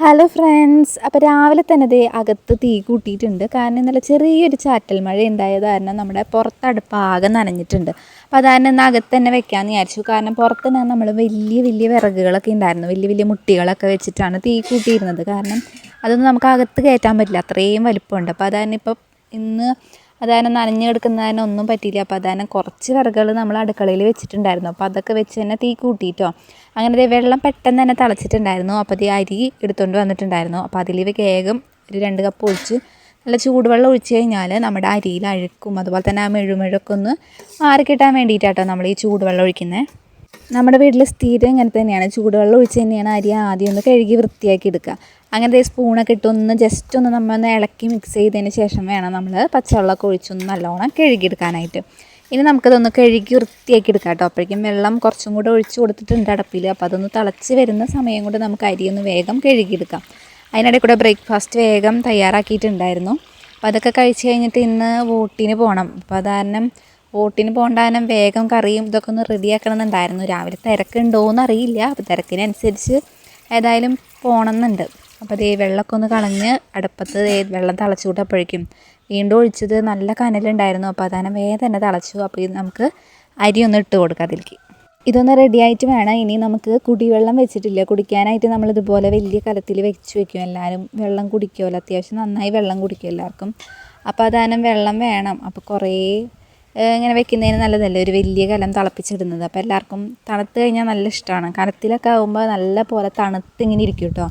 Hello friends അപ്പോൾ രാവിലെ തന്നെ ദേ അകത്ത് തീ കൂട്ടിയിട്ടുണ്ട്. കാരണം ഇന്നലെ ചെറിയൊരു ചാറ്റൽ മഴ ഉണ്ടായത് കാരണം നമ്മുടെ പുറത്തടുപ്പ് ആകെ നനഞ്ഞിട്ടുണ്ട്. അപ്പോൾ അതാരണം ഇന്ന് അകത്ത് തന്നെ വെക്കാമെന്ന് വിചാരിച്ചു. കാരണം പുറത്ത് തന്നെ നമ്മൾ വലിയ വലിയ വിറകുകളൊക്കെ ഉണ്ടായിരുന്നു. വലിയ വലിയ മുട്ടികളൊക്കെ വെച്ചിട്ടാണ് തീ കൂട്ടിയിരുന്നത്. കാരണം അതൊന്നും നമുക്ക് അകത്ത് കയറ്റാൻ പറ്റില്ല. അത്രയും വലിപ്പമുണ്ട്. അപ്പോൾ അതായത് ഇപ്പോൾ ഇന്ന് അതായത് നനഞ്ഞു കിടക്കുന്നതിനെ ഒന്നും പറ്റിയില്ല. അപ്പോൾ അതായത് കുറച്ച് വിറകുകൾ നമ്മൾ അടുക്കളയിൽ വെച്ചിട്ടുണ്ടായിരുന്നു. അപ്പോൾ അതൊക്കെ വെച്ച് തന്നെ തീ കൂട്ടിയിട്ടോ. അങ്ങനെ വെള്ളം പെട്ടെന്ന് തന്നെ തിളച്ചിട്ടുണ്ടായിരുന്നു. അപ്പോൾ ദേ അരി എടുത്തുകൊണ്ട് വന്നിട്ടുണ്ടായിരുന്നു. അപ്പോൾ അതിൽ വേഗം ഒരു രണ്ട് കപ്പ് ഒഴിച്ച് നല്ല ചൂടുവെള്ളം ഒഴിച്ച് കഴിഞ്ഞാൽ നമ്മുടെ അരിയിൽ അഴുക്കും. അതുപോലെ തന്നെ ആ മെഴുമെഴുക്കെ ഒന്ന് മാറി കിട്ടാൻ വേണ്ടിയിട്ടാട്ടോ നമ്മൾ ഈ ചൂടുവെള്ളം ഒഴിക്കുന്നത് നമ്മുടെ വീട്ടിൽ സ്ഥിരം ഇങ്ങനെ തന്നെയാണ്. ചൂടുവെള്ളം ഒഴിച്ച് തന്നെയാണ് അരി ആദ്യം ഒന്ന് കഴുകി വൃത്തിയാക്കി എടുക്കുക. അങ്ങനത്തെ സ്പൂണൊക്കെ ഇട്ട് ഒന്ന് ജസ്റ്റ് ഒന്ന് നമ്മൾ ഒന്ന് ഇളക്കി മിക്സ് ചെയ്തതിന് ശേഷം വേണം നമ്മൾ പച്ചവെള്ളമൊക്കെ ഒഴിച്ചൊന്ന് നല്ലോണം കഴുകിയെടുക്കാനായിട്ട്. ഇനി നമുക്കതൊന്ന് കഴുകി വൃത്തിയാക്കി എടുക്കാം കേട്ടോ. അപ്പോഴേക്കും വെള്ളം കുറച്ചും കൂടെ ഒഴിച്ച് കൊടുത്തിട്ടുണ്ട് അടപ്പിൽ. അപ്പോൾ അതൊന്ന് തിളച്ച് വരുന്ന സമയം കൊണ്ട് നമുക്ക് അരിയൊന്ന് വേഗം കഴുകിയെടുക്കാം. അതിനിടെ കൂടെ ബ്രേക്ക്ഫാസ്റ്റ് വേഗം തയ്യാറാക്കിയിട്ടുണ്ടായിരുന്നു. അപ്പോൾ അതൊക്കെ കഴിച്ച് കഴിഞ്ഞിട്ട് ഇന്ന് വോട്ടിന് പോകണം. അപ്പോൾ അത് കാരണം വോട്ടിന് പോകണ്ടാനും വേഗം കറിയും ഇതൊക്കെ ഒന്ന് റെഡിയാക്കണം എന്നുണ്ടായിരുന്നു രാവിലെ തിരക്കുണ്ടോയെന്ന് അറിയില്ല അപ്പോൾ തിരക്കിനനുസരിച്ച് ഏതായാലും പോകണമെന്നുണ്ട്. അപ്പോൾ ദേ വെള്ളമൊക്കെ ഒന്ന് കളഞ്ഞ് അടുപ്പത്ത് വെള്ളം തിളച്ച് കൂട്ടപ്പോഴേക്കും വീണ്ടും ഒഴിച്ചത് നല്ല കനലുണ്ടായിരുന്നു. അപ്പോൾ അതാണ് വേഗം തന്നെ തിളച്ചു. അപ്പോൾ ഇത് നമുക്ക് അരി ഒന്ന് ഇട്ട് കൊടുക്കാം അതിലേക്ക്. ഇതൊന്ന് റെഡി ആയിട്ട് വേണം. ഇനി നമുക്ക് കുടിവെള്ളം വെച്ചിട്ടില്ല. കുടിക്കാനായിട്ട് നമ്മൾ ഇതുപോലെ വലിയ കലത്തിൽ വെച്ച് വെക്കും. എല്ലാവരും വെള്ളം കുടിക്കുമല്ലോ. അത്യാവശ്യം നന്നായി വെള്ളം കുടിക്കും എല്ലാവർക്കും. അപ്പോൾ അതാനും വെള്ളം വേണം. അപ്പോൾ കുറേ ഇങ്ങനെ വെക്കുന്നതിന് നല്ലതല്ലേ? ഒരു വലിയ കലം തിളപ്പിച്ചിടുന്നത്. അപ്പോൾ എല്ലാവർക്കും തണുത്ത് കഴിഞ്ഞാൽ നല്ല ഇഷ്ടമാണ്. കലത്തിലൊക്കെ ആകുമ്പോൾ നല്ല പോലെ തണുത്ത് ഇങ്ങനെ ഇരിക്കും കേട്ടോ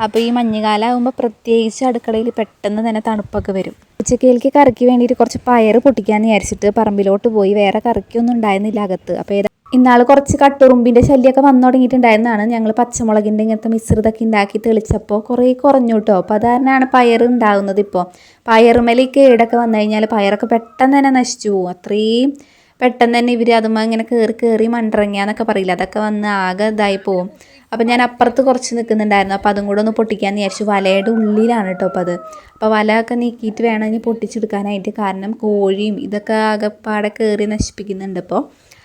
അപ്പോൾ ഈ മഞ്ഞുകാലം ആകുമ്പോൾ പ്രത്യേകിച്ച് അടുക്കളയിൽ പെട്ടെന്ന് തന്നെ തണുപ്പൊക്കെ വരും. ഉച്ചക്കേലേക്ക് കറിക്ക് വേണ്ടിയിട്ട് കുറച്ച് പയർ പൊട്ടിക്കാമെന്ന് വിചാരിച്ചിട്ട് പറമ്പിലോട്ട് പോയി. വേറെ കറിക്കൊന്നും ഉണ്ടായിരുന്നില്ല അകത്ത്. അപ്പോൾ ഏതാ ഇന്നാൾ കുറച്ച് കട്ടുറുമ്പിന്റെ ശല്യമൊക്കെ വന്നു തുടങ്ങിയിട്ടുണ്ടായിരുന്നതാണ്. ഞങ്ങൾ പച്ചമുളകിന്റെ ഇങ്ങനത്തെ മിശ്രിതമൊക്കെ ഉണ്ടാക്കി തെളിച്ചപ്പോൾ കുറേ കുറഞ്ഞു കേട്ടോ. അപ്പോൾ അത് കാരണമാണ് പയർ ഉണ്ടാകുന്നത് ഇപ്പോൾ പയറുമലി കേടൊക്കെ വന്നു കഴിഞ്ഞാൽ പയറൊക്കെ പെട്ടെന്ന് തന്നെ നശിച്ചു പോകും അത്രയും പെട്ടെന്ന് തന്നെ ഇവർ അതുമായി ഇങ്ങനെ കയറി കയറി മണ്ടിറങ്ങിയാന്നൊക്കെ പറയില്ല? അതൊക്കെ വന്ന് ആകെ ഇതായി പോവും. അപ്പം ഞാൻ അപ്പുറത്ത് കുറച്ച് നിൽക്കുന്നുണ്ടായിരുന്നു അപ്പോൾ അതും കൂടെ ഒന്ന് പൊട്ടിക്കാമെന്ന് വിചാരിച്ചു. വലയുടെ ഉള്ളിലാണ് കേട്ടോ അപ്പോൾ അത്. അപ്പോൾ വല ഒക്കെ നീക്കിയിട്ട് വേണം ഇനി പൊട്ടിച്ചെടുക്കാനായിട്ട്. കാരണം കോഴിയും ഇതൊക്കെ ആകെപ്പാടെ കയറി നശിപ്പിക്കുന്നുണ്ട് ഇപ്പോൾ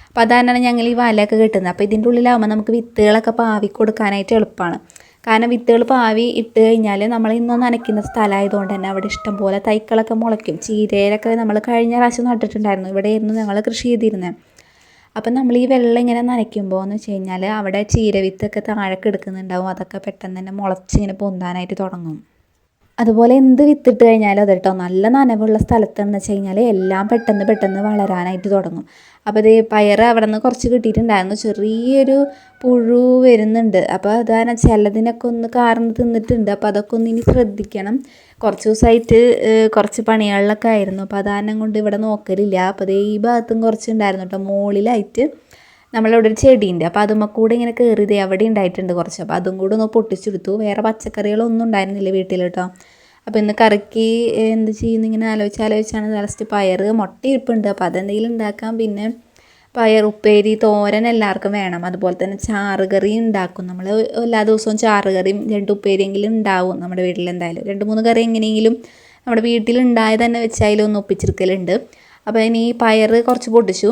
അപ്പോൾ അതാണ് ഞങ്ങൾ ഈ വലയൊക്കെ കിട്ടുന്നത്. അപ്പോൾ ഇതിന്റെ ഉള്ളിലാവുമ്പോൾ നമുക്ക് വിത്തുകളൊക്കെ പാവി കൊടുക്കാനായിട്ട് എളുപ്പമാണ് കാരണം വിത്തുകൾ പാവി ഇട്ട് കഴിഞ്ഞാൽ നമ്മൾ ഇന്ന് നനയ്ക്കുന്ന സ്ഥലമായതുകൊണ്ട് തന്നെ അവിടെ ഇഷ്ടംപോലെ തൈക്കളൊക്കെ മുളയ്ക്കും. ചീരയിലൊക്കെ നമ്മൾ കഴിഞ്ഞ പ്രാവശ്യം നട്ടിട്ടുണ്ടായിരുന്നു. ഇവിടെയായിരുന്നു ഞങ്ങൾ കൃഷി ചെയ്തിരുന്നത് അപ്പം നമ്മൾ ഈ വെള്ളം ഇങ്ങനെ നനയ്ക്കുമ്പോൾ എന്ന് വെച്ച് കഴിഞ്ഞാൽ അവിടെ ചീരവിത്തൊക്കെ താഴെ കിടക്കുന്നുണ്ടാവും അതൊക്കെ പെട്ടെന്ന് തന്നെ മുളച്ച് ഇങ്ങനെ പൊന്താനായിട്ട് തുടങ്ങും. അതുപോലെ എന്ത് വിത്തിട്ട് കഴിഞ്ഞാലും അത് കേട്ടോ നല്ല നനവുള്ള സ്ഥലത്തെന്ന് വെച്ച് കഴിഞ്ഞാൽ എല്ലാം പെട്ടെന്ന് പെട്ടെന്ന് വളരാനായിട്ട് തുടങ്ങും. അപ്പോൾ ഇത് പയർ അവിടെ നിന്ന് കുറച്ച് കിട്ടിയിട്ടുണ്ടായിരുന്നു ചെറിയൊരു പുഴു വരുന്നുണ്ട്. അപ്പോൾ അത് കാരണം ചിലതിനൊക്കെ ഒന്ന് കാർന്ന് തിന്നിട്ടുണ്ട്. അപ്പോൾ അതൊക്കെ ഒന്ന് ഇനി ശ്രദ്ധിക്കണം. കുറച്ച് ദിവസമായിട്ട് കുറച്ച് പണികളിലൊക്കെ ആയിരുന്നു. അപ്പോൾ അതാനം കൊണ്ട് ഇവിടെ നോക്കലില്ല. അപ്പോൾ ഈ ഭാഗത്തും കുറച്ച് ഉണ്ടായിരുന്നു കേട്ടോ മുകളിലായിട്ട് നമ്മളിവിടെ ഒരു ചെടിയുണ്ട്. അപ്പോൾ അതുമ്മ കൂടെ ഇങ്ങനെ കയറിയത് അവിടെ ഉണ്ടായിട്ടുണ്ട് കുറച്ച്. അപ്പോൾ അതും കൂടെ ഒന്ന് പൊട്ടിച്ചെടുത്തു. വേറെ പച്ചക്കറികളൊന്നും ഉണ്ടായിരുന്നില്ല വീട്ടിൽ കേട്ടോ. അപ്പോൾ ഇന്ന് കറിക്ക് എന്ത് ചെയ്യുന്നു ഇങ്ങനെ ആലോചിച്ച് ആലോചിച്ചാണ് ലാസ്റ്റ് പയർ മുട്ട ഇരിപ്പുണ്ട്. അപ്പോൾ അതെന്തെങ്കിലും ഉണ്ടാക്കാം. പിന്നെ പയർ ഉപ്പേരി തോരൻ എല്ലാവർക്കും വേണം. അതുപോലെ തന്നെ ചാറുകറി ഉണ്ടാക്കും. നമ്മൾ എല്ലാ ദിവസവും ചാറുകറിയും രണ്ട് ഉപ്പേരിയെങ്കിലും ഉണ്ടാവും നമ്മുടെ വീട്ടിൽ എന്തായാലും. രണ്ട് മൂന്ന് കറി എങ്ങനെയെങ്കിലും നമ്മുടെ വീട്ടിൽ ഉണ്ടായത് തന്നെ വെച്ചായാലും ഒന്ന് ഒപ്പിച്ചെടുക്കലുണ്ട്. അപ്പോൾ ഇനി പയർ കുറച്ച് പൊട്ടിച്ചു.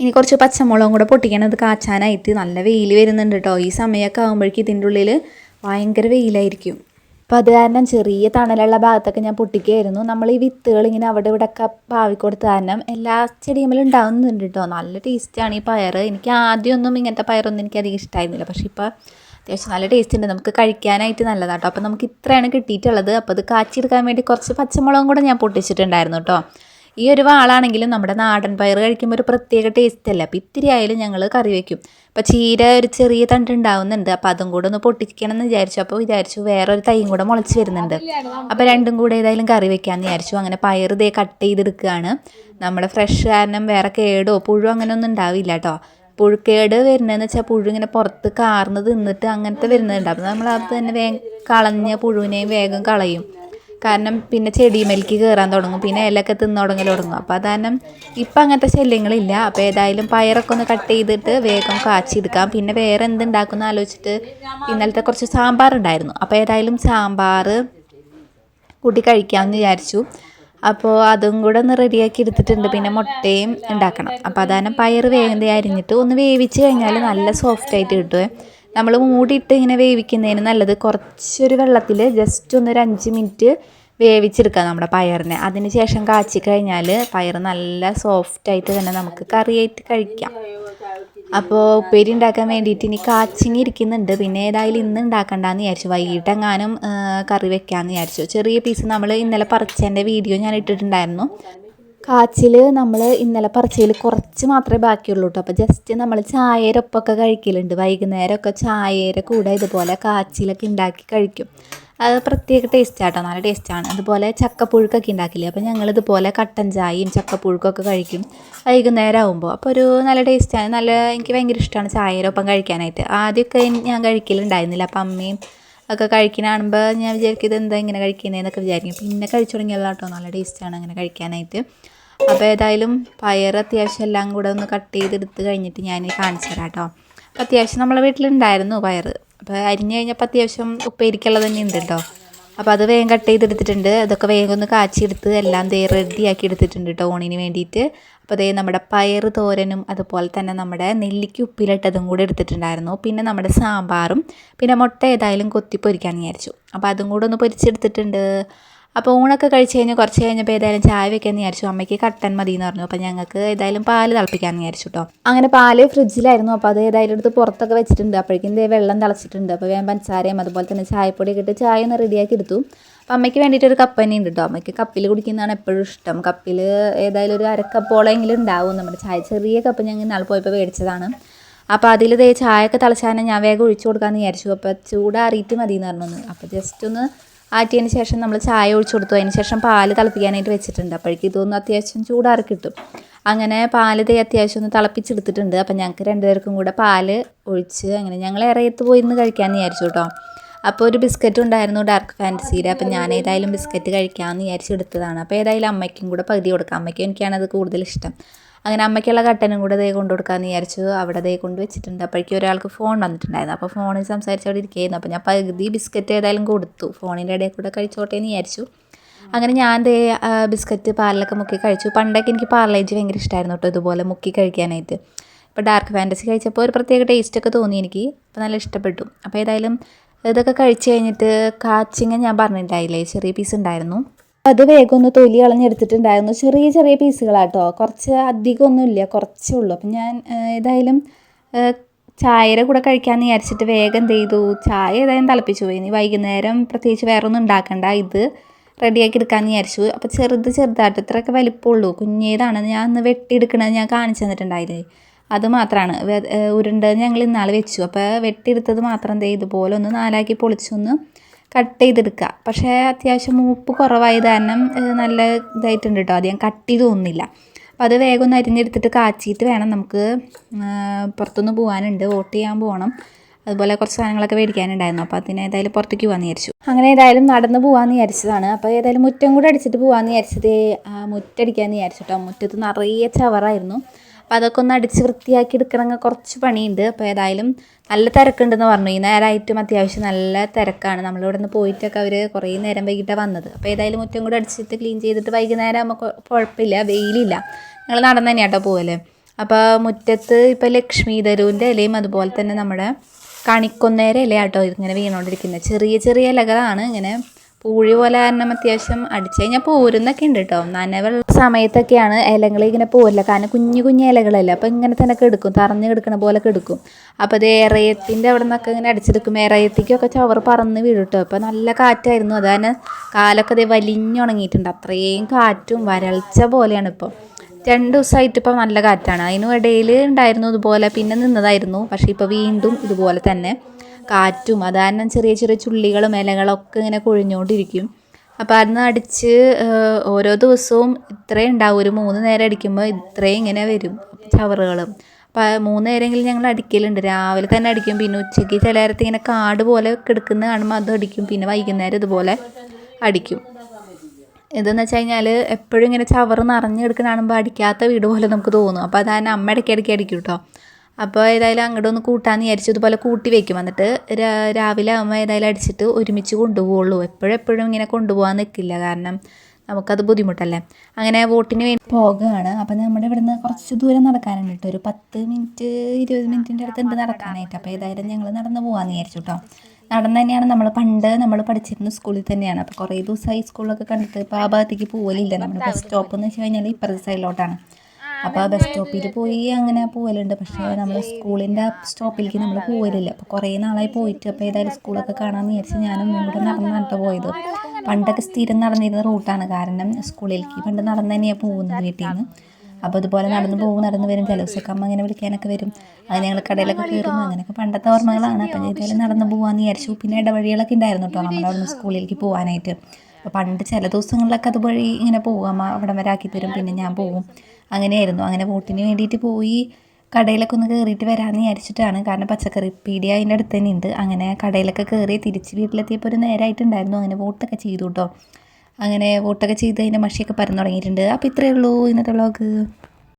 ഇനി കുറച്ച് പച്ചമുളകും കൂടെ പൊട്ടിക്കണം. ഇത് കാച്ചാനായിട്ട് നല്ല വെയിൽ വരുന്നുണ്ട് കേട്ടോ ഈ സമയമൊക്കെ ആകുമ്പോഴേക്കും ഇതിന്റെ ഉള്ളിൽ ഭയങ്കര വെയിലായിരിക്കും. അപ്പോൾ അത് കാരണം ചെറിയ തണലുള്ള ഭാഗത്തൊക്കെ ഞാൻ പൊട്ടിക്കുകയായിരുന്നു. നമ്മൾ ഈ വിത്തുകൾ ഇങ്ങനെ അവിടെ ഇവിടെ ഒക്കെ പാവിക്കൊടുത്ത കാരണം എല്ലാ ചെടിയമ്മലും ഉണ്ടാകുന്നുണ്ട് കേട്ടോ നല്ല ടേസ്റ്റാണ് ഈ പയർ എനിക്ക് ആദ്യമൊന്നും ഇങ്ങനത്തെ പയറൊന്നും എനിക്ക് അധികം ഇഷ്ടമായിരുന്നില്ല പക്ഷേ ഇപ്പോൾ അത്യാവശ്യം നല്ല ടേസ്റ്റ് ഉണ്ട്. നമുക്ക് കഴിക്കാനായിട്ട് നല്ലതാണ് കേട്ടോ അപ്പോൾ നമുക്ക് ഇത്രയാണ് കിട്ടിയിട്ടുള്ളത്. അപ്പോൾ അത് കാച്ചിയെടുക്കാൻ വേണ്ടി കുറച്ച് പച്ചമുളകും കൂടെ ഞാൻ പൊട്ടിച്ചിട്ടുണ്ടായിരുന്നു കേട്ടോ ഈ ഒരു വാളാണെങ്കിലും നമ്മുടെ നാടൻ പയർ കഴിക്കുമ്പോൾ ഒരു പ്രത്യേക ടേസ്റ്റ് അല്ല? അപ്പോൾ ഇത്തിരി ആയാലും ഞങ്ങൾ കറി വയ്ക്കും അപ്പോൾ ചീര ഒരു ചെറിയ തണ്ട് ഉണ്ടാവുന്നുണ്ട്. അപ്പോൾ അതും കൂടെ ഒന്ന് പൊട്ടിക്കണം എന്ന് വിചാരിച്ചു. അപ്പോൾ വിചാരിച്ചു വേറൊരു തൈയും കൂടെ മുളച്ച് വരുന്നുണ്ട്. അപ്പോൾ രണ്ടും കൂടെ ഏതായാലും കറി വെക്കാമെന്ന് വിചാരിച്ചു. അങ്ങനെ പയർ ഇതേ കട്ട് ചെയ്തെടുക്കുകയാണ്. നമ്മുടെ ഫ്രഷ് കാരണം വേറെ കേടോ പുഴു അങ്ങനെ ഒന്നും ഉണ്ടാവില്ല കേട്ടോ പുഴുക്കേട് വരുന്നതെന്ന് വെച്ചാൽ പുഴു ഇങ്ങനെ പുറത്ത് കാർന്ന് തിന്നിട്ട് അങ്ങനത്തെ വരുന്നുണ്ട് അപ്പോൾ നമ്മൾ അത് തന്നെ വേഗം കളഞ്ഞ പുഴുവിനെയും വേഗം കളയും. കാരണം പിന്നെ ചെടിമേലേക്ക് കയറാൻ തുടങ്ങും. പിന്നെ ഇലയൊക്കെ തിന്നു തുടങ്ങി തുടങ്ങും. അപ്പോൾ അത് കാരണം ഇപ്പം അങ്ങനത്തെ ശല്യങ്ങളില്ല. അപ്പോൾ ഏതായാലും പയറൊക്കെ ഒന്ന് കട്ട് ചെയ്തിട്ട് വേഗം കാച്ചിയെടുക്കാം. പിന്നെ വേറെ എന്തുണ്ടാക്കുന്ന ആലോചിച്ചിട്ട് ഇന്നലത്തെ കുറച്ച് സാമ്പാർ ഉണ്ടായിരുന്നു. അപ്പോൾ ഏതായാലും സാമ്പാർ കൂട്ടി കഴിക്കാമെന്ന് വിചാരിച്ചു. അപ്പോൾ അതും കൂടെ ഒന്ന് റെഡിയാക്കി എടുത്തിട്ടുണ്ട്. പിന്നെ മുട്ടയും ഉണ്ടാക്കണം. അപ്പോൾ അതാണ് പയർ വേഗം അരിഞ്ഞിട്ട് ഒന്ന് വേവിച്ച് കഴിഞ്ഞാൽ നല്ല സോഫ്റ്റായിട്ട് കിട്ടുമേ നമ്മൾ മൂടിയിട്ട് ഇങ്ങനെ വേവിക്കുന്നതിന് നല്ലത് കുറച്ചൊരു വെള്ളത്തിൽ ജസ്റ്റ് ഒന്നൊരു അഞ്ച് മിനിറ്റ് വേവിച്ചെടുക്കുക നമ്മുടെ പയറിനെ. അതിന് ശേഷം കാച്ചി കഴിഞ്ഞാൽ പയർ നല്ല സോഫ്റ്റായിട്ട് തന്നെ നമുക്ക് കറിയായിട്ട് കഴിക്കാം. അപ്പോൾ ഉപ്പേരി ഉണ്ടാക്കാൻ വേണ്ടിയിട്ട് ഇനി കാച്ചിങ്ങി ഇരിക്കുന്നുണ്ട്. പിന്നെ ഏതായാലും ഇന്ന് ഉണ്ടാക്കണ്ടെന്ന് വിചാരിച്ചു. വൈകിട്ട് എങ്ങാനും കറി വെക്കാമെന്ന് വിചാരിച്ചു. ചെറിയ പീസ് നമ്മൾ ഇന്നലെ പറിച്ചതിന്റെ വീഡിയോ ഞാൻ ഇട്ടിട്ടുണ്ടായിരുന്നു. കാച്ചിൽ നമ്മൾ ഇന്നലെ പറിച്ചതിൽ കുറച്ച് മാത്രമേ ബാക്കിയുള്ളൂ കേട്ടോ അപ്പോൾ ജസ്റ്റ് നമ്മൾ ചായയുടെ ഒപ്പമൊക്കെ കഴിക്കലുണ്ട്. വൈകുന്നേരമൊക്കെ ചായയുടെ കൂടെ ഇതുപോലെ കാച്ചിലൊക്കെ ഉണ്ടാക്കി കഴിക്കും. അത് പ്രത്യേക ടേസ്റ്റ് ആട്ടോ. നല്ല ടേസ്റ്റാണ് അതുപോലെ ചക്കപ്പുഴുക്കൊക്കെ ഉണ്ടാക്കില്ലേ അപ്പോൾ ഞങ്ങൾ ഇതുപോലെ കട്ടൻ ചായയും ചക്കപ്പുഴുക്കൊക്കെ കഴിക്കും വൈകുന്നേരം ആകുമ്പോൾ അപ്പോൾ ഒരു നല്ല ടേസ്റ്റാണ് നല്ല എനിക്ക് ഭയങ്കര ഇഷ്ടമാണ് ചായയുടെ ഒപ്പം കഴിക്കാനായിട്ട്. ആദ്യമൊക്കെ ഞാൻ കഴിക്കലുണ്ടായിരുന്നില്ല. അപ്പം അമ്മയും ഒക്കെ കാണുമ്പോൾ ഞാൻ വിചാരിക്കും ഇത് എന്താ ഇങ്ങനെ കഴിക്കുന്നതെന്നൊക്കെ വിചാരിക്കും. പിന്നെ കഴിച്ചു തുടങ്ങിയല്ലോ കേട്ടോ നല്ല ടേസ്റ്റാണ് അങ്ങനെ കഴിക്കാനായിട്ട്. അപ്പോൾ ഏതായാലും പയർ അത്യാവശ്യം എല്ലാം കൂടെ ഒന്ന് കട്ട് ചെയ്തെടുത്ത് കഴിഞ്ഞിട്ട് ഞാൻ കാണിച്ചു തരാം കേട്ടോ അപ്പോൾ അത്യാവശ്യം നമ്മളെ വീട്ടിലുണ്ടായിരുന്നു പയർ അപ്പോൾ അരിഞ്ഞ് കഴിഞ്ഞപ്പോൾ അത്യാവശ്യം ഉപ്പേരിക്കുള്ളത് തന്നെ ഉണ്ട് കേട്ടോ അപ്പോൾ അത് വേഗം കട്ട് ചെയ്തെടുത്തിട്ടുണ്ട്. അതൊക്കെ വേഗം ഒന്ന് കാച്ചിയെടുത്ത് എല്ലാം ദേ റെഡിയാക്കി എടുത്തിട്ടുണ്ട് കേട്ടോ ഓണിന് വേണ്ടിയിട്ട്. അപ്പോൾ അതേ നമ്മുടെ പയർ തോരനും അതുപോലെ തന്നെ നമ്മുടെ നെല്ലിക്ക് ഉപ്പിലിട്ടതും കൂടി എടുത്തിട്ടുണ്ടായിരുന്നു. പിന്നെ നമ്മുടെ സാമ്പാറും പിന്നെ മുട്ട ഏതായാലും കൊത്തി പൊരിക്കാമെന്ന് വിചാരിച്ചു. അപ്പോൾ അതും കൂടെ ഒന്ന് പൊരിച്ചെടുത്തിട്ടുണ്ട്. അപ്പോൾ ഊണൊക്കെ കഴിച്ച് കഴിഞ്ഞ് കുറച്ച് കഴിഞ്ഞപ്പോൾ ഏതായാലും ചായ വെക്കാമെന്ന് വിചാരിച്ചു. അമ്മയ്ക്ക് കട്ടൻ മതി എന്ന് പറഞ്ഞു. അപ്പോൾ ഞങ്ങൾക്ക് ഏതായാലും പാൽ തിളപ്പിക്കാമെന്ന് വിചാരിച്ചു കേട്ടോ അങ്ങനെ പാൽ ഫ്രിഡ്ജിലായിരുന്നു. അപ്പോൾ അത് ഏതായാലും എടുത്ത് പുറത്തൊക്കെ വെച്ചിട്ടുണ്ട്. അപ്പോഴേക്കും വെള്ളം തിളച്ചിട്ടുണ്ട്. അപ്പോൾ വേഗം പഞ്ചസാരയും അതുപോലെ തന്നെ ചായപ്പൊടിയൊക്കെ ഇട്ട് ചായ ഒന്ന് റെഡിയാക്കി എടുത്തു. അപ്പോൾ അമ്മയ്ക്ക് വേണ്ടിയിട്ട് ഒരു കപ്പ് തന്നെ ഉണ്ട് കേട്ടോ അമ്മയ്ക്ക് കപ്പിൽ കുടിക്കുന്നതാണ് എപ്പോഴും ഇഷ്ടം. കപ്പിൽ ഏതായാലും ഒരു അരക്കപ്പോളെങ്കിലും ഉണ്ടാവും നമ്മുടെ ചായ. ചെറിയ കപ്പ് ഞങ്ങൾ നാളെ പോയപ്പോൾ മേടിച്ചതാണ്. അപ്പോൾ അതിൽ ദേ ചായയൊക്കെ തിളച്ചാൽ ഞാൻ വേഗം ഒഴിച്ചു കൊടുക്കാമെന്ന് വിചാരിച്ചു. അപ്പോൾ ചൂടാറിയിട്ട് മതി എന്ന് പറഞ്ഞു. അപ്പോൾ ജസ്റ്റ് ഒന്ന് ആറ്റിയതിന് ശേഷം നമ്മൾ ചായ ഒഴിച്ചു കൊടുത്തു. അതിന് ശേഷം പാൽ തിളപ്പിക്കാനായിട്ട് വെച്ചിട്ടുണ്ട്. അപ്പോഴേക്കും ഇതൊന്നും അത്യാവശ്യം ചൂടാറി കിട്ടും. അങ്ങനെ പാൽ തേ അത്യാവശ്യം ഒന്ന് തിളപ്പിച്ചെടുത്തിട്ടുണ്ട്. അപ്പം ഞങ്ങൾക്ക് രണ്ടുപേർക്കും കൂടെ പാൽ ഒഴിച്ച് അങ്ങനെ ഞങ്ങൾ ഇറയത്ത് പോയി ഇന്ന് കഴിക്കാമെന്ന് വിചാരിച്ചു കേട്ടോ. അപ്പോൾ ഒരു ബിസ്ക്കറ്റ് ഉണ്ടായിരുന്നു ഡാർക്ക് ഫാന്റസിയുടെ അപ്പം ഞാൻ ഏതായാലും ബിസ്ക്കറ്റ് കഴിക്കാമെന്ന് വിചാരിച്ചെടുത്തതാണ് അപ്പോൾ ഏതായാലും അമ്മയ്ക്കും കൂടെ പകുതി കൊടുക്കാം. അമ്മയ്ക്കും എനിക്കാണത് കൂടുതൽ ഇഷ്ടം. അങ്ങനെ അമ്മയ്ക്കുള്ള കട്ടനും കൂടെ ദേ കൊണ്ടു കൊടുക്കാമെന്ന് വിചാരിച്ചു അവിടെ ദേ കൊണ്ട് വെച്ചിട്ടുണ്ട്. അപ്പോഴേക്കും ഒരാൾക്ക് ഫോൺ വന്നിട്ടുണ്ടായിരുന്നു. അപ്പോൾ ഫോണിൽ സംസാരിച്ച് അവിടെ ഇരിക്കുകയായിരുന്നു അപ്പോൾ ഞാൻ പകുതി ബിസ്ക്കറ്റ് ഏതായാലും കൊടുത്തു. ഫോണിന്റെ ഇടയിൽ കൂടെ കഴിച്ചോട്ടെ എന്ന് വിചാരിച്ചു. അങ്ങനെ ഞാൻ ദേ ബിസ്ക്കറ്റ് പാലിലൊക്കെ മുക്കി കഴിച്ചു. പണ്ടൊക്കെ എനിക്ക് പാർലേജ് ഭയങ്കര ഇഷ്ടമായിരുന്നു കേട്ടോ ഇതുപോലെ മുക്കി കഴിക്കാനായിട്ട്. ഇപ്പോൾ ഡാർക്ക് ഫാന്റസി കഴിച്ചപ്പോൾ ഒരു പ്രത്യേക ടേസ്റ്റൊക്കെ തോന്നി എനിക്ക്. അപ്പോൾ നല്ല ഇഷ്ടപ്പെട്ടു. അപ്പോൾ ഏതായാലും ഇതൊക്കെ കഴിച്ച് കഴിഞ്ഞിട്ട് കാച്ചിങ്ങ ഞാൻ പറഞ്ഞിട്ടുണ്ടായില്ലേ? ചെറിയ പീസ് ഉണ്ടായിരുന്നു. അത് വേഗം ഒന്ന് തൊലി കളഞ്ഞെടുത്തിട്ടുണ്ടായിരുന്നു. ചെറിയ ചെറിയ പീസുകളാട്ടോ. കുറച്ച് അധികമൊന്നുമില്ല. കുറച്ചേ ഉള്ളൂ. അപ്പം ഞാൻ ഏതായാലും ചായയുടെ കൂടെ കഴിക്കാമെന്ന് വിചാരിച്ചിട്ട് വേഗം എന്ത് ചെയ്തു? ചായ ഏതായാലും തിളപ്പിച്ചു പോയി. ഇനി വൈകുന്നേരം പ്രത്യേകിച്ച് വേറെ ഒന്നും ഉണ്ടാക്കണ്ട. ഇത് റെഡിയാക്കി എടുക്കാമെന്ന് വിചാരിച്ചു. അപ്പോൾ ചെറുത് ചെറുതായിട്ട് ഇത്രയൊക്കെ വലിപ്പമുള്ളൂ. കുഞ്ഞേതാണ് ഞാൻ അന്ന് വെട്ടിയെടുക്കണത് ഞാൻ കാണിച്ചു തന്നിട്ടുണ്ടായില്ലേ? അത് മാത്രമാണ് ഉരുണ്ടത് ഞങ്ങൾ ഇന്നാൾ വെച്ചു. അപ്പോൾ വെട്ടിയെടുത്തത് മാത്രം ദേ ഇതുപോലെ ഒന്ന് നാലാക്കി പൊളിച്ചൊന്ന് കട്ട് ചെയ്തെടുക്കുക പക്ഷേ അത്യാവശ്യം മൂപ്പ് കുറവായത് കാരണം നല്ല ഇതായിട്ടുണ്ട് കേട്ടോ അധികം കട്ടി തോന്നുന്നില്ല. അപ്പോൾ അത് വേഗം ഒന്ന് അരിഞ്ഞെടുത്തിട്ട് കാച്ചിയിട്ട് വേണം നമുക്ക് പുറത്തുനിന്ന് പോകാനുണ്ട് വോട്ട് ചെയ്യാൻ പോകണം അതുപോലെ കുറച്ച് സാധനങ്ങളൊക്കെ മേടിക്കാനുണ്ടായിരുന്നു. അപ്പോൾ അതിന് ഏതായാലും പുറത്തേക്ക് പോകാമെന്ന് വിചാരിച്ചു. അങ്ങനെ ഏതായാലും നടന്ന് പോകാമെന്ന് വിചാരിച്ചതാണ്. അപ്പോൾ ഏതായാലും മുറ്റം കൂടെ അടിച്ചിട്ട് പോകാമെന്ന് വിചാരിച്ചത് മുറ്റടിക്കാമെന്ന് വിചാരിച്ചു കേട്ടോ മുറ്റത്ത് നിറയെ ചവറായിരുന്നു. അപ്പോൾ അതൊക്കെ ഒന്ന് അടിച്ച് വൃത്തിയാക്കി എടുക്കണമെങ്കിൽ കുറച്ച് പണിയുണ്ട്. അപ്പോൾ ഏതായാലും നല്ല തിരക്കുണ്ടെന്ന് പറഞ്ഞു. ഈ നേരമായിട്ടും അത്യാവശ്യം നല്ല തിരക്കാണ്. നമ്മളിവിടെ നിന്ന് പോയിട്ടൊക്കെ അവർ കുറേ നേരം വൈകിട്ടാണ് വന്നത്. അപ്പോൾ ഏതായാലും മുറ്റം കൂടെ അടിച്ചിട്ട് ക്ലീൻ ചെയ്തിട്ട് വൈകുന്നേരം ആകുമ്പോൾ കുഴപ്പമില്ല വെയിലില്ല. ഞങ്ങൾ നടന്നു തന്നെ കേട്ടോ പോകല്ലേ അപ്പോൾ മുറ്റത്ത് ഇപ്പോൾ ലക്ഷ്മി തരൂന്റെ ഇലയും അതുപോലെ തന്നെ നമ്മുടെ കണിക്കൊന്നേരെ ഇല കേട്ടോ ഇങ്ങനെ വീണുകൊണ്ടിരിക്കുന്നത് ചെറിയ ചെറിയ ഇലകളാണ് ഇങ്ങനെ പൂഴി പോലെ കാരണം അത്യാവശ്യം അടിച്ചു കഴിഞ്ഞാൽ പോരുന്നൊക്കെ ഉണ്ട് കേട്ടോ നനവുള്ള സമയത്തൊക്കെയാണ് ഇലകൾ ഇങ്ങനെ പോരില്ല കാരണം കുഞ്ഞു കുഞ്ഞു ഇലകളല്ലേ. അപ്പോൾ ഇങ്ങനെ തന്നെ കെടുക്കും. തറഞ്ഞ് കിടക്കണ പോലെ കെടുക്കും. അപ്പോൾ അത് ഏറയത്തിന്റെ അവിടെ നിന്നൊക്കെ ഇങ്ങനെ അടിച്ചെടുക്കും ഏറയത്തേക്കൊക്കെ ചവർ പറന്ന് വീഴും അപ്പോൾ നല്ല കാറ്റായിരുന്നു. അത് തന്നെ കാലൊക്കെ അതേ വലിഞ്ഞുണങ്ങിയിട്ടുണ്ട് അത്രയും കാറ്റും വരൾച്ച പോലെയാണ് ഇപ്പോൾ രണ്ട് ദിവസമായിട്ട് ഇപ്പോൾ നല്ല കാറ്റാണ്. അതിനും ഇടയിൽ ഉണ്ടായിരുന്നു ഇതുപോലെ പിന്നെ നിന്നതായിരുന്നു. പക്ഷേ ഇപ്പോൾ വീണ്ടും ഇതുപോലെ തന്നെ. കാറ്റും അത് കാരണം ചെറിയ ചെറിയ ചുള്ളികളും ഇലകളൊക്കെ ഇങ്ങനെ കൊഴിഞ്ഞുകൊണ്ടിരിക്കും. അപ്പോൾ അന്ന് അടിച്ച് ഓരോ ദിവസവും ഇത്രയും ഉണ്ടാവും. ഒരു മൂന്ന് നേരം അടിക്കുമ്പോൾ ഇത്രയും ഇങ്ങനെ വരും ചവറുകളും. അപ്പോൾ മൂന്ന് നേരമെങ്കിലും ഞങ്ങൾ അടിക്കലുണ്ട്. രാവിലെ തന്നെ അടിക്കും. പിന്നെ ഉച്ചയ്ക്ക് ചില നേരത്ത് ഇങ്ങനെ കാട് പോലെ കിടക്കുന്ന കാണുമ്പോൾ അത് അടിക്കും. പിന്നെ വൈകുന്നേരം ഇതുപോലെ അടിക്കും. ഇതെന്ന് വെച്ച് കഴിഞ്ഞാൽ എപ്പോഴും ഇങ്ങനെ ചവറ് നിറഞ്ഞു കിടക്കുന്ന കാണുമ്പോൾ അടിക്കാത്ത വീട് പോലെ നമുക്ക് തോന്നും. അപ്പോൾ അതാണ് അമ്മ ഇടയ്ക്ക് ഇടയ്ക്ക് അടിക്കും കേട്ടോ അപ്പോൾ ഏതായാലും അങ്ങോട്ട് ഒന്ന് കൂട്ടാന്ന് വിചാരിച്ചു. ഇതുപോലെ കൂട്ടി വെക്കും. എന്നിട്ട് രാ- രാവിലെ ആകുമ്പോൾ ഏതായാലും അടിച്ചിട്ട് ഒരുമിച്ച് കൊണ്ടുപോകുള്ളൂ എപ്പോഴും എപ്പോഴും ഇങ്ങനെ കൊണ്ടുപോകാൻ നിൽക്കില്ല കാരണം നമുക്കത് ബുദ്ധിമുട്ടല്ലേ? അങ്ങനെ വോട്ടിന് വേണ്ടി പോകുകയാണ് അപ്പം നമ്മുടെ ഇവിടുന്ന് കുറച്ച് ദൂരം നടക്കാനുണ്ട് കേട്ടോ. ഒരു പത്ത് മിനിറ്റ് ഇരുപത് മിനിറ്റിന്റെ അടുത്ത് ഉണ്ട് നടക്കാനായിട്ട്. അപ്പോൾ ഏതായാലും ഞങ്ങൾ നടന്ന് പോകാമെന്ന് വിചാരിച്ചു കേട്ടോ. നടന്ന് തന്നെയാണ് നമ്മൾ പണ്ട് നമ്മൾ പഠിച്ചിരുന്ന സ്കൂളിൽ തന്നെയാണ്. അപ്പോൾ കുറേ ദിവസമായി സ്കൂളിലൊക്കെ കണ്ടിട്ട് ഇപ്പോൾ ആ ഭാഗത്തേക്ക് പോകലില്ല നമ്മുടെ ബസ് സ്റ്റോപ്പ് എന്ന് വെച്ച് കഴിഞ്ഞാൽ ഇപ്പുറത്തെ സൈഡിലോട്ടാണ്. അപ്പോൾ ആ ബസ് സ്റ്റോപ്പിൽ പോയി അങ്ങനെ പോകലുണ്ട് പക്ഷേ നമ്മൾ സ്കൂളിന്റെ സ്റ്റോപ്പിലേക്ക് നമ്മൾ പോകലില്ല അപ്പോൾ കുറേ നാളായി പോയിട്ട് അപ്പോൾ ഏതായാലും സ്കൂളൊക്കെ കാണാമെന്ന് വിചാരിച്ച് ഞാനും ഇവിടെ നടന്ന് കേട്ടോ പോയത്. പണ്ടൊക്കെ സ്ഥിരം നടന്നിരുന്ന റൂട്ടാണ് കാരണം സ്കൂളിലേക്ക് പണ്ട് നടന്ന് തന്നെയാണ് പോകുന്നത് വീട്ടിൽ നിന്ന് അപ്പോൾ അതുപോലെ നടന്ന് പോകും നടന്ന് വരും. ചില ദിവസമൊക്കെ അമ്മ ഇങ്ങനെ വിളിക്കാനൊക്കെ വരും. അങ്ങനെ ഞങ്ങൾ കടയിലൊക്കെ കയറും അങ്ങനെയൊക്കെ പണ്ടത്തെ ഓർമ്മകളാണ്. അപ്പോൾ ഏതായാലും നടന്ന് പോകാമെന്ന് വിചാരിച്ചു. പിന്നെ ഇടവഴികളൊക്കെ ഉണ്ടായിരുന്നു കേട്ടോ നമ്മളവിടുന്ന് സ്കൂളിലേക്ക് പോകാനായിട്ട് അപ്പോൾ പണ്ട് ചില ദിവസങ്ങളിലൊക്കെ അതുവഴി ഇങ്ങനെ പോകും അമ്മ അവിടം വരെ ആക്കി തരും പിന്നെ ഞാൻ പോകും അങ്ങനെയായിരുന്നു. അങ്ങനെ വോട്ടിന് വേണ്ടിയിട്ട് പോയി കടയിലൊക്കെ ഒന്ന് കയറിയിട്ട് വരാമെന്ന് വിചാരിച്ചിട്ടാണ്. കാരണം പച്ചക്കറി പീടിയ അതിന്റെ അടുത്ത് തന്നെ ഉണ്ട്. അങ്ങനെ കടയിലൊക്കെ കയറി തിരിച്ച് വീട്ടിലെത്തിയപ്പോൾ ഒരു നേരമായിട്ടുണ്ടായിരുന്നു അങ്ങനെ വോട്ടൊക്കെ ചെയ്തു കേട്ടോ. അങ്ങനെ വോട്ടൊക്കെ ചെയ്ത് അതിന്റെ മഷിയൊക്കെ പറഞ്ഞു തുടങ്ങിയിട്ടുണ്ട്. അപ്പോൾ ഇത്രയേ ഉള്ളൂ ഇന്നത്തെ വ്ളോഗ്.